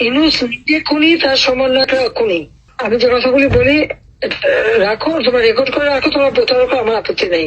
ইনুস নিজে খুনি, তার সমন্বয়টা খুনি। আমি যে কথাগুলি বলি রাখো, তোমরা রেকর্ড করে রাখো, তোমার প্রতারক আমার আপত্তি নেই।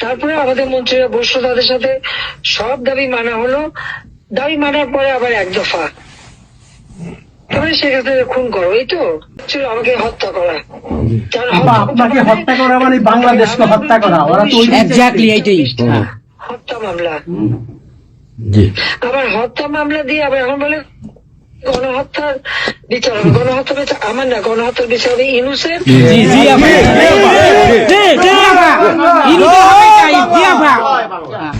তারপরে আমাদের মন্ত্রীরা বসল তাদের সাথে সব দাবি মানা হলো দাবি মানার পরে আবার এক দফা তবে সেক্ষেত্রে খুন করো এই তো আমাকে হত্যা করা যার আপা হত্যা আপনাকে হত্যা করা মানে বাংলাদেশকে হত্যা করা ওরা তো এক্স্যাক্টলি এইটাই হ্যাঁ। হত্যা মামলা আবার হত্যা মামলা দিয়ে আবার এখন বলে গণহত্যার বিচার হবে গণহত্যা বিচার আমার না গণহত্যার বিচার ইনুসের জি জি আপা জি জি আপা ইনুতে হবে তাই জি আপা জি আপা জি আপা যে এই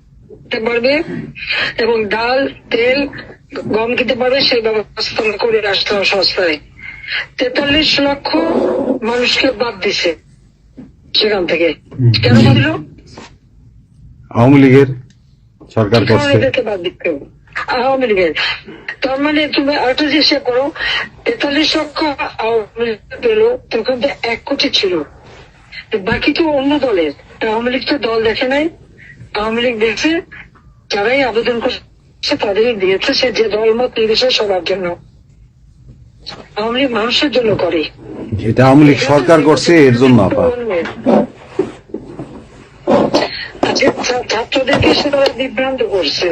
কিনতে পারবে এবং ডাল তেল গম খেতে পারবে সেই ব্যবস্থা আমরা করে আসলাম সস্তায়। তেতাল্লিশ লক্ষ মানুষকে বাদ দিছে সেখান থেকে। কেন দিল? আওয়ামী লীগের সরকার আওয়ামী লীগের। তার মানে তুমি আরেকটা যে সে করো তেতাল্লিশ লক্ষ আওয়ামী লীগ পেল তখন তো এক কোটি ছিল। বাকি তো অন্য দলের। আওয়ামী লীগ তো দল দেখে নাই আওয়ামী লীগ দেখছে যারাই আবেদন করছে তাদের দিয়েছে সে যে দলমত নির্বিশেষে সবার জন্য। আওয়ামী লীগ মানুষের জন্য করে। এটা আওয়ামী লীগ সরকার করছে এর জন্য আপা। ছাত্রদেরকে সে তারা বিভ্রান্ত করছে।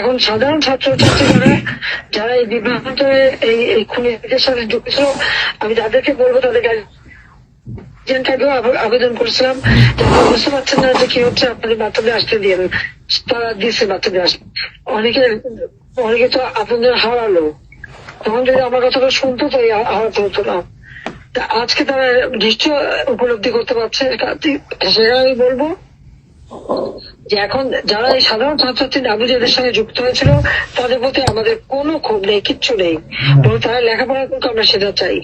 এখন সাধারণ ছাত্র ছাত্রীরা যারা এই বিভ্রান্ত এই এই খুনিদের সাথে যুক্ত ছিল আমি তাদেরকে বলব তাদের গার্জিয়ানটাকেও আবেদন করেছিলাম। বুঝতে পারছেন না যে কি হচ্ছে আপনাদের বাচ্চাদের আসতে দিন। তারা দিচ্ছে বাচ্চাদের আসতে অনেকে অনেকে তো আপনাদের হারালো। তখন যদি আমার কথাটা শুনতো তো এই আ- আহত হতো না। আজকে তারা নিশ্চয় উপলব্ধি করতে পারছে। সেটা আমি বলব যে এখন যারা এই সাধারণ ছাত্রছাত্রী নাবিজেদের সঙ্গে যুক্ত হয়েছিল তাদের প্রতি আমাদের কোনো ক্ষোভ নেই কিচ্ছু নেই। বরং তারা লেখাপড়া করুক আমরা সেটা চাই।